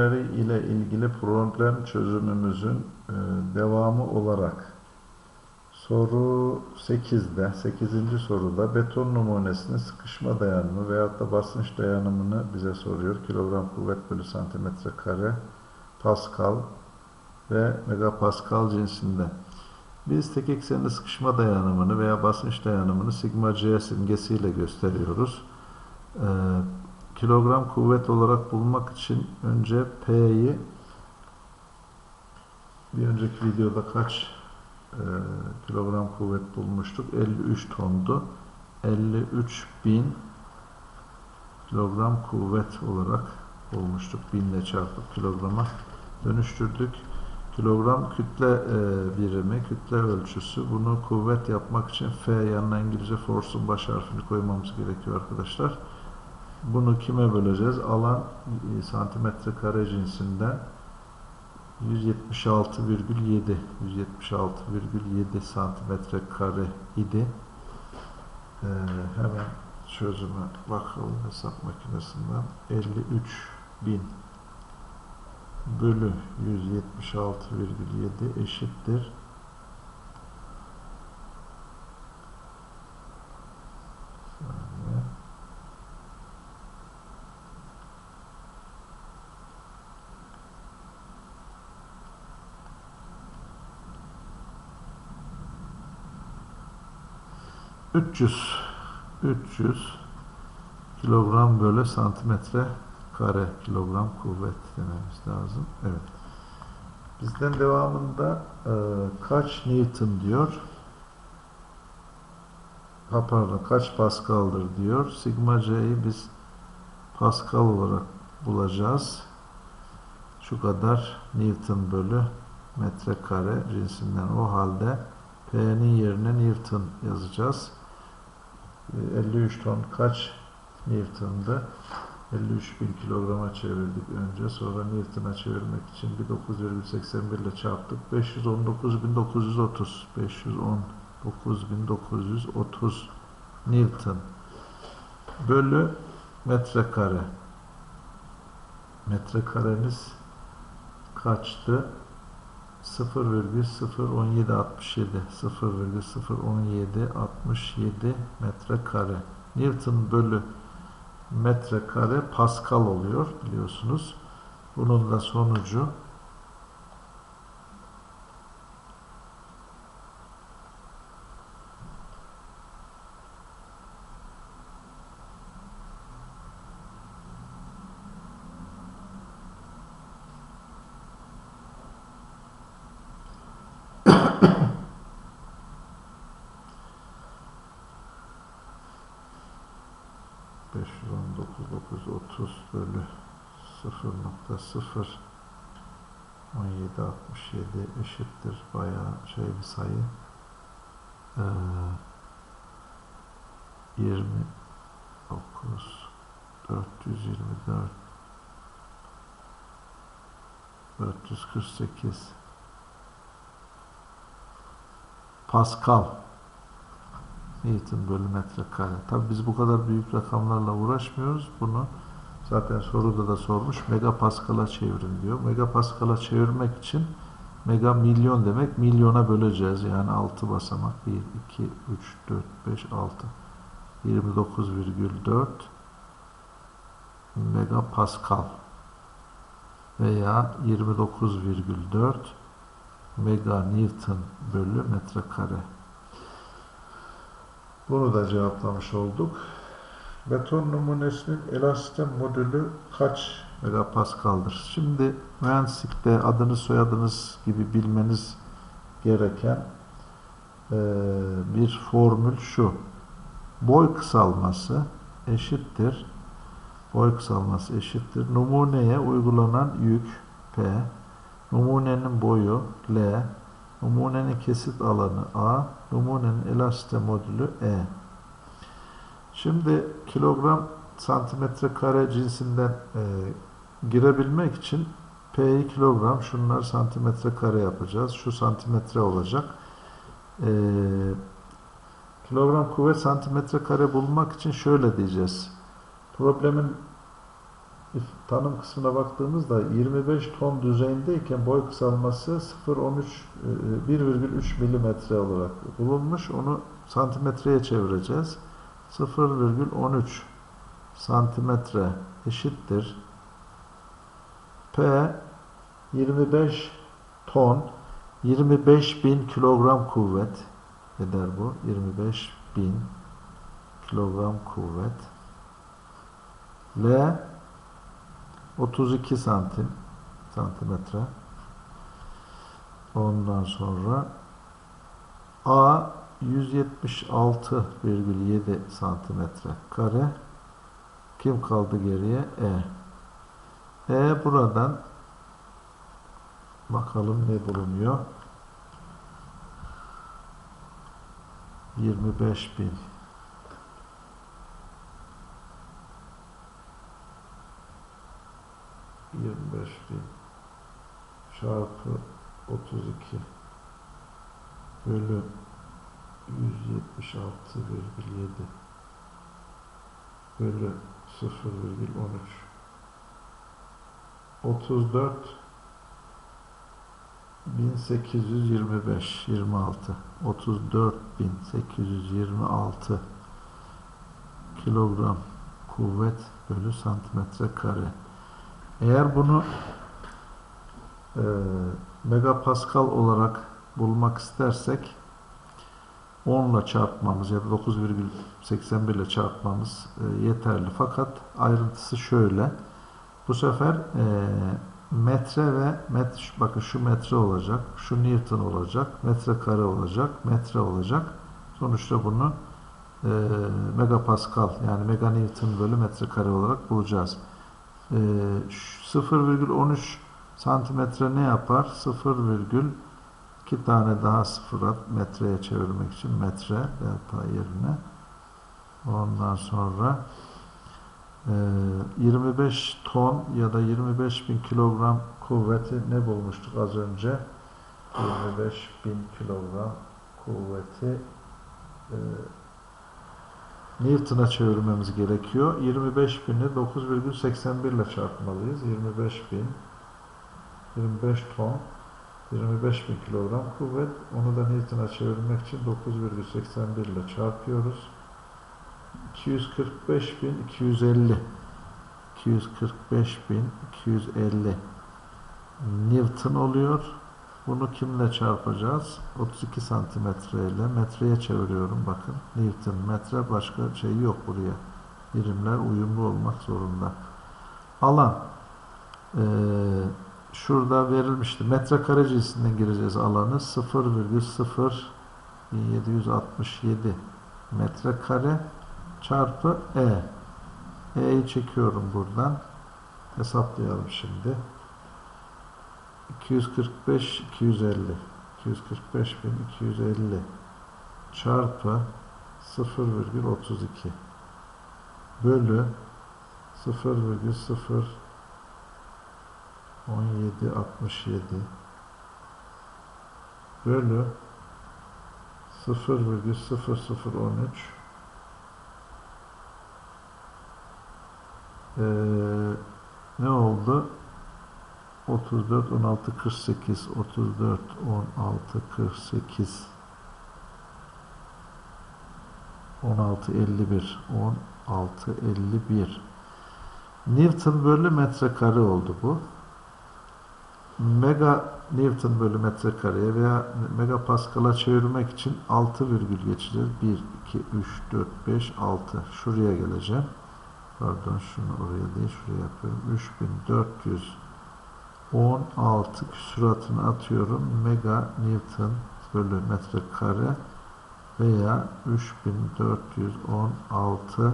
birimleri ile ilgili problem çözümümüzün e, devamı olarak soru 8'de 8. soruda beton numunesinin sıkışma dayanımı veyahut da basınç dayanımını bize soruyor. Kilogram kuvvet bölü santimetre kare Pascal ve megapascal cinsinde. Biz tek eksenli sıkışma dayanımını veya basınç dayanımını sigma c simgesiyle gösteriyoruz. Ee, kilogram kuvvet olarak bulmak için önce P'yi bir önceki videoda kaç e, kilogram kuvvet bulmuştuk? 53 tondu. 53 bin kilogram kuvvet olarak bulmuştuk. Binle çarpıp kilograma dönüştürdük. Kilogram kütle e, birimi, kütle ölçüsü. Bunu kuvvet yapmak için F yanına İngilizce force'un baş harfini koymamız gerekiyor arkadaşlar. Bunu kime böleceğiz? Alan e, santimetre kare cinsinden 176,7 176,7 santimetre kare idi. Ee, hemen çözüme bakalım hesap makinesinden 53 bin bölü 176,7 eşittir 300 300 kilogram bölü santimetre kare kilogram kuvvet dememiz lazım. Evet. Bizden devamında e, kaç Newton diyor. Ha pardon kaç Pascal'dır diyor. Sigma C'yi biz Pascal olarak bulacağız. Şu kadar Newton bölü metrekare cinsinden. O halde P'nin yerine Newton yazacağız. 53 ton kaç Newton'da? 53 bin kilograma çevirdik önce. Sonra Newton'a çevirmek için bir 9,81 ile çarptık. 519.930 519.930 Newton bölü metrekare. Metrekaremiz kaçtı? 0,01767 0,01767 metrekare Newton bölü metrekare Pascal oluyor biliyorsunuz. Bunun da sonucu 519.930 bölü 0.0 1767 eşittir bayağı şey bir sayı. Ee, 29 424 448 Pascal Newton bölü metrekare. Tabi biz bu kadar büyük rakamlarla uğraşmıyoruz. Bunu zaten soruda da sormuş. Megapascal'a çevirin diyor. Megapascal'a çevirmek için mega milyon demek. Milyona böleceğiz. Yani 6 basamak. 1, 2, 3, 4, 5, 6. 29,4 megapascal veya 29,4 mega newton bölü metrekare. Bunu da cevaplamış olduk. Beton numunesinin elastin modülü kaç megapaskaldır? Şimdi mühendislikte adınız soyadınız gibi bilmeniz gereken e, bir formül şu. Boy kısalması eşittir. Boy kısalması eşittir. Numuneye uygulanan yük P. Numunenin boyu L. Numunenin kesit alanı A, numunenin elasite modülü E. Şimdi kilogram santimetre kare cinsinden e, girebilmek için P'yi kilogram, şunlar santimetre kare yapacağız. Şu santimetre olacak. E, kilogram kuvvet santimetre kare bulmak için şöyle diyeceğiz. Problemin tanım kısmına baktığımızda 25 ton düzeyindeyken boy kısalması 0.13 e, 1,3 milimetre olarak bulunmuş. Onu santimetreye çevireceğiz. 0,13 santimetre eşittir. P 25 ton 25 bin kilogram kuvvet eder bu. 25 bin kilogram kuvvet. L 32 santim santimetre. Ondan sonra A 176,7 santimetre kare. Kim kaldı geriye? E. E buradan bakalım ne bulunuyor? 25 bin. 25 bin. Çarpı 32 bölü 176,7 bölü 0,13 34 1825 26 34826 kilogram kuvvet bölü santimetre kare. Eğer bunu e, megapascal olarak bulmak istersek 10 ile çarpmamız ya da 9,81 ile çarpmamız e, yeterli. Fakat ayrıntısı şöyle. Bu sefer e, metre ve metre, bakın şu metre olacak, şu Newton olacak, metre kare olacak, metre olacak. Sonuçta bunu e, megapascal yani mega Newton bölü metre kare olarak bulacağız. E, şu 0,13 santimetre ne yapar? 0,2 tane daha sıfıra metreye çevirmek için metre delta yerine. Ondan sonra e, 25 ton ya da 25 bin kilogram kuvveti ne bulmuştuk az önce? 25 bin kilogram kuvveti e, Newton'a çevirmemiz gerekiyor. 25 bini 9,81 ile çarpmalıyız. 25 bin 25 ton 25 bin kilogram kuvvet. Onu da Newton'a çevirmek için 9,81 ile çarpıyoruz. 245 bin 250 245 bin 250 Newton oluyor. Bunu kimle çarpacağız? 32 santimetre ile metreye çeviriyorum. Bakın Newton, metre başka şey yok buraya. Birimler uyumlu olmak zorunda. Alan ee, şurada verilmişti. Metrekare cinsinden gireceğiz alanı. 0,0767 metrekare çarpı E. E'yi çekiyorum buradan. Hesaplayalım şimdi. 245 250 245 bin 250 çarpı 0,32 bölü 0,0 1767 bölü 0,0013 ee, ne oldu? 34 16 48 34 16 48 16 51 16 51 Newton bölü metrekare oldu bu. Mega Newton bölü metrekareye veya megapascal'a çevirmek için 6 virgül geçeceğiz. 1, 2, 3, 4, 5, 6. Şuraya geleceğim. Pardon şunu oraya değil şuraya yapıyorum. 3400 16 küsuratını atıyorum. Mega Newton bölü metrekare veya 3416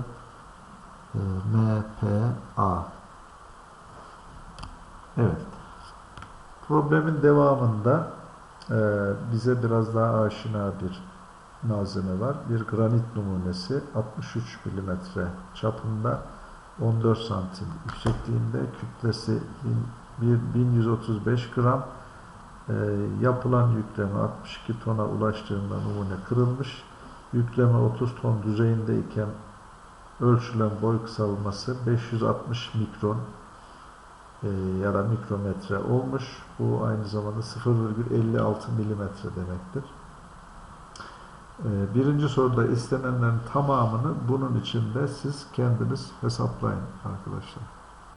e, MPa. Evet. Problemin devamında e, bize biraz daha aşina bir malzeme var. Bir granit numunesi 63 milimetre çapında 14 santim yüksekliğinde kütlesi 1135 gram e, yapılan yükleme 62 tona ulaştığında numune kırılmış. Yükleme 30 ton düzeyindeyken ölçülen boy kısalması 560 mikron e, ya da mikrometre olmuş. Bu aynı zamanda 0,56 milimetre demektir. E, birinci soruda istenenlerin tamamını bunun içinde siz kendiniz hesaplayın arkadaşlar.